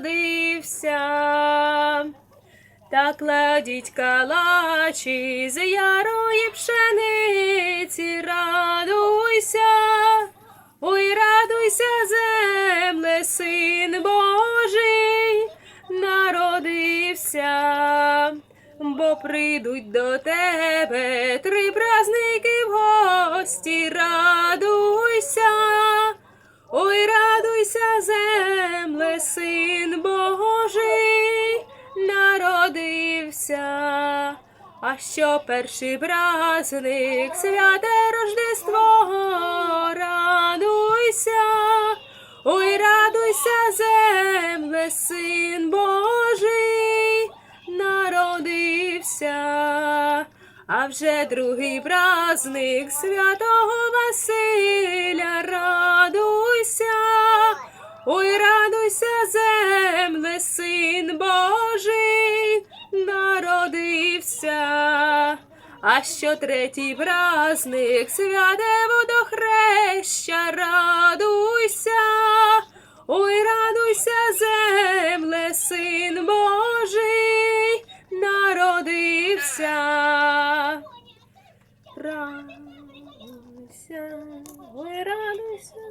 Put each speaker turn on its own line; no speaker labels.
народився. Та кладіть калачі з ярої пшениці, радуйся, ой, радуйся, земле, син Божий народився, бо прийдуть до тебе три праздники син Божий народився. А що перший праздник, святе Рождество, радуйся, ой, радуйся, земле, син Божий народився. А вже другий праздник святого Василя, радуйся, ой, радуйся, земле, син Божий народився. А що третій праздник, святе водохреща, радуйся, ой, радуйся, земле, син Божий народився. Радуйся, ой, радуйся.